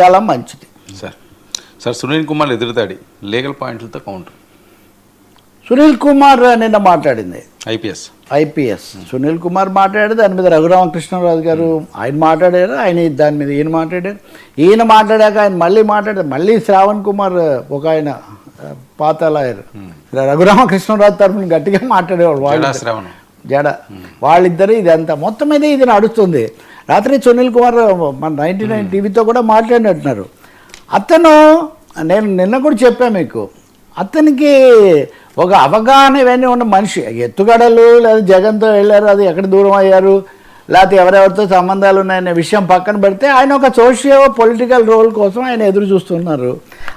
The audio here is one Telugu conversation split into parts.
చాలా మంచిది. సార్ సార్ సునీల్ కుమార్ ఎదురుదాడి లీగల్ పాయింట్లతో కౌంటర్. సునీల్ కుమార్ నిన్న మాట్లాడింది. ఐపీఎస్. ఐపీఎస్. సునీల్ కుమార్ మాట్లాడారు దాని మీద రఘురామకృష్ణరాజు గారు ఆయన మాట్లాడారు ఆయన దాని మీద ఈయన మాట్లాడారు. ఈయన మాట్లాడాక ఆయన మళ్ళీ మాట్లాడారు మళ్ళీ శ్రావణ్ కుమార్ ఒక ఆయన పాత లాయర్. రఘురామకృష్ణరాజు తరఫున గట్టిగా మాట్లాడేవాడు జడా వాళ్ళు శ్రావణం. జడ. వాళ్ళిద్దరు ఇదంతా మొత్తం మీద ఇది నడుస్తుంది. రాత్రి సునీల్ కుమార్ మన నైన్టీ నైన్ టీవీతో కూడా మాట్లాడినట్టున్నారు. అతను నేను నిన్న కూడా చెప్పాను మీకు అతనికి ఒక అవగాహన ఇవన్నీ ఉన్న మనిషి. ఎత్తుగడలు లేదా జగన్తో వెళ్ళారు అది ఎక్కడ దూరం అయ్యారు లేకపోతే ఎవరెవరితో సంబంధాలు ఉన్నాయనే విషయం పక్కన పెడితే ఆయన ఒక సోషియో పొలిటికల్ రోల్ కోసం ఆయన ఎదురు చూస్తున్నారు.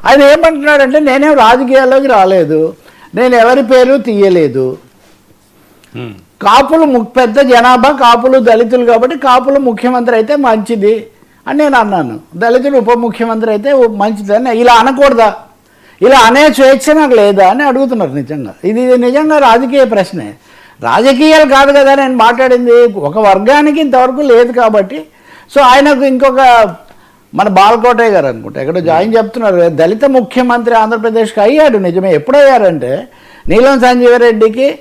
ఆయన ఏమంటున్నాడంటే నేనేం రాజకీయాల్లోకి రాలేదు నేను ఎవరి పేరు తీయలేదు. కాపులు ము- పెద్ద జనాభా కాపులు దళితులు కాబట్టి కాపులు ముఖ్యమంత్రి అయితే మంచిది అని నేను అన్నాను. దళితులు ఉప ముఖ్యమంత్రి అయితే మంచిదని ఇలా అనకూడదా? ఇలా అనే స్వేచ్ఛ నాకు లేదా అని అడుగుతున్నారు నిజంగా. ఇది నిజంగా రాజకీయ ప్రశ్నే. రాజకీయాలు కాదు కదా నేను మాట్లాడింది. ఒక వర్గానికి ఇంతవరకు లేదు కాబట్టి. సో ఆయనకు ఇంకొక మన బాలకోటయ్య గారు అనుకుంటా ఎక్కడో జాయిన్ చెప్తున్నారు. దళిత ముఖ్యమంత్రి ఆంధ్రప్రదేశ్కి అయ్యాడు నిజమే. ఎప్పుడయ్యారంటే నీలం సంజీవరెడ్డికి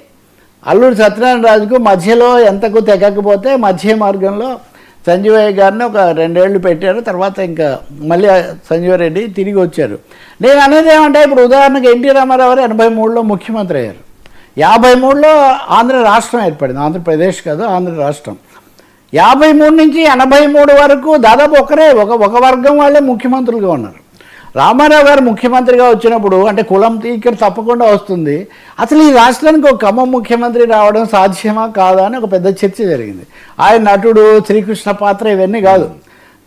అల్లూరి సత్యనారాయణ రాజుకు మధ్యలో ఎంతకు తెగకపోతే మధ్య మార్గంలో సంజీవయ్య గారిని ఒక రెండేళ్ళు పెట్టారు. తర్వాత ఇంకా మళ్ళీ సంజీవరెడ్డి తిరిగి వచ్చారు. నేను అనేది ఏమంటే ఇప్పుడు ఉదాహరణకు ఎన్టీ రామారావు గారు ఎనభై మూడులో ముఖ్యమంత్రి అయ్యారు. యాభై మూడులో ఆంధ్ర రాష్ట్రం ఏర్పడింది. ఆంధ్రప్రదేశ్ కాదు ఆంధ్ర రాష్ట్రం. యాభై మూడు నుంచి ఎనభై మూడు వరకు దాదాపు ఒకరే ఒక ఒక వర్గం వాళ్ళే ముఖ్యమంత్రులుగా ఉన్నారు. రామారావు గారు ముఖ్యమంత్రిగా వచ్చినప్పుడు అంటే కులం ఇక్కడ తప్పకుండా వస్తుంది. అసలు ఈ రాష్ట్రానికి ఒక ఖమ్మం ముఖ్యమంత్రి రావడం సాధ్యమా కాదా అని ఒక పెద్ద చర్చ జరిగింది. ఆయన నటుడు శ్రీకృష్ణ పాత్ర ఇవన్నీ కాదు.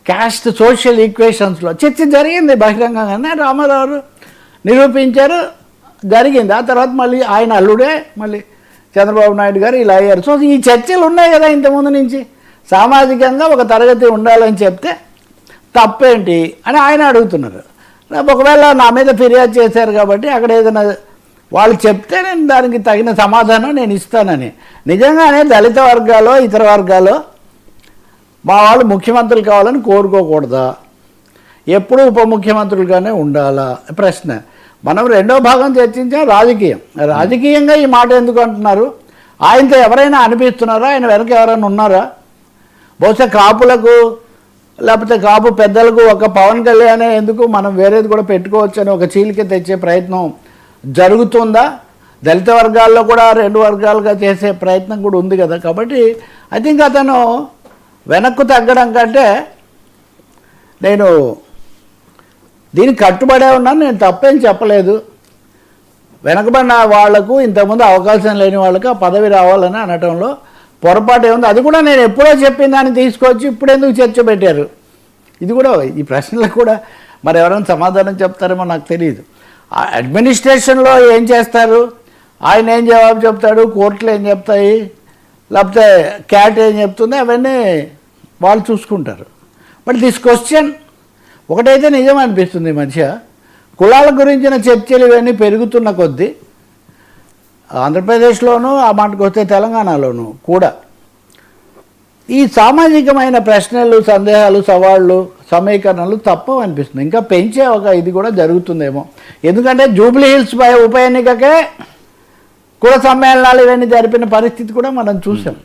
క్యాస్ట్ సోషల్ ఈక్వేషన్స్లో చర్చ జరిగింది బహిరంగంగానే. రామారావు గారు నిరూపించారు జరిగింది. ఆ తర్వాత మళ్ళీ ఆయన అల్లుడే మళ్ళీ చంద్రబాబు నాయుడు గారు ఇలా అయ్యారు. సో ఈ చర్చలు ఉన్నాయి కదా ఇంతకుముందు నుంచి. సామాజికంగా ఒక తరగతి ఉండాలని చెప్తే తప్పేంటి అని ఆయన అడుగుతున్నారు. ఒకవేళ నా మీద ఫిర్యాదు చేశారు కాబట్టి అక్కడ ఏదైనా వాళ్ళు చెప్తే నేను దానికి తగిన సమాధానం నేను ఇస్తానని. నిజంగానే దళిత వర్గాలో ఇతర వర్గాలో మా వాళ్ళు ముఖ్యమంత్రులు కావాలని కోరుకోకూడదా? ఎప్పుడు ఉప ముఖ్యమంత్రులుగానే ఉండాలా? ప్రశ్న. మనం రెండో భాగం చర్చించాం రాజకీయం. రాజకీయంగా ఈ మాట ఎందుకు అంటున్నారు? ఆయనతో ఎవరైనా అనిపిస్తున్నారా? ఆయన వెనక ఎవరైనా ఉన్నారా? బహుశా కాపులకు లేకపోతే కాపు పెద్దలకు ఒక పవన్ కళ్యాణ్ ఎందుకు? మనం వేరేది కూడా పెట్టుకోవచ్చు అని ఒక చీలిక తెచ్చే ప్రయత్నం జరుగుతుందా? దళిత వర్గాల్లో కూడా రెండు వర్గాలుగా చేసే ప్రయత్నం కూడా ఉంది కదా. కాబట్టి ఐ థింక్ అతను వెనక్కు తగ్గడం కంటే నేను దీనికి కట్టుబడే ఉన్నాను నేను తప్పేం చెప్పలేదు. వెనకబడిన వాళ్ళకు ఇంతకుముందు అవకాశం లేని వాళ్ళకి ఆ పదవి రావాలని అనటంలో పొరపాటు ఏముంది? అది కూడా నేను ఎప్పుడో చెప్పిన దాన్ని తీసుకొచ్చి ఇప్పుడు ఎందుకు చర్చ పెట్టారు? ఇది కూడా ఈ ప్రశ్నలకు కూడా మరి ఎవరైనా సమాధానం చెప్తారేమో నాకు తెలియదు. ఆ అడ్మినిస్ట్రేషన్లో ఏం చేస్తారు? ఆయన ఏం జవాబు చెప్తాడు? కోర్టులు ఏం చెప్తాయి? లేకపోతే క్యాట్ ఏం చెప్తుంది? అవన్నీ వాళ్ళు చూసుకుంటారు. బట్ దిస్ క్వశ్చన్ ఒకటైతే నిజం అనిపిస్తుంది మధ్య. కులాల గురించిన చర్చలు ఇవన్నీ పెరుగుతున్న కొద్దీ ఆంధ్రప్రదేశ్లోనూ ఆ మాటకు వస్తే తెలంగాణలోనూ కూడా. ఈ సామాజికమైన ప్రశ్నలు సందేహాలు సవాళ్ళు సమీకరణలు తప్పవు అనిపిస్తుంది. ఇంకా పెంచే ఒక ఇది కూడా జరుగుతుందేమో. ఎందుకంటే జూబ్లీ హిల్స్ పై ఉప ఎన్నికకే కుల సమ్మేళనాలు ఇవన్నీ జరిపిన పరిస్థితి కూడా మనం చూసాం.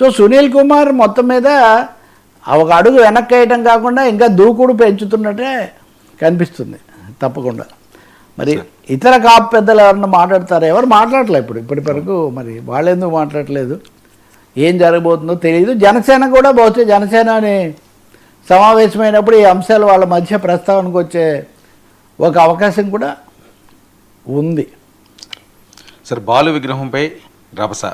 సో సునీల్ కుమార్ మొత్తం మీద ఒక అడుగు వెనక్కి వేయటం కాకుండా ఇంకా దూకుడు పెంచుతున్నట్టే కనిపిస్తుంది తప్పకుండా. మరి ఇతర కాపు పెద్దలు ఎవరన్నా మాట్లాడతారు? ఎవరు మాట్లాడలే ఇప్పుడు. ఇప్పటి వరకు మరి వాళ్ళు ఎందుకు మాట్లాడలేదు ఏం జరగబోతుందో తెలియదు జనసేన కూడా బహుశా జనసేన అని సమావేశమైనప్పుడు ఈ అంశాలు వాళ్ళ మధ్య ప్రస్తావనకు వచ్చే ఒక అవకాశం కూడా ఉంది. సార్ బాలు విగ్రహంపై రభస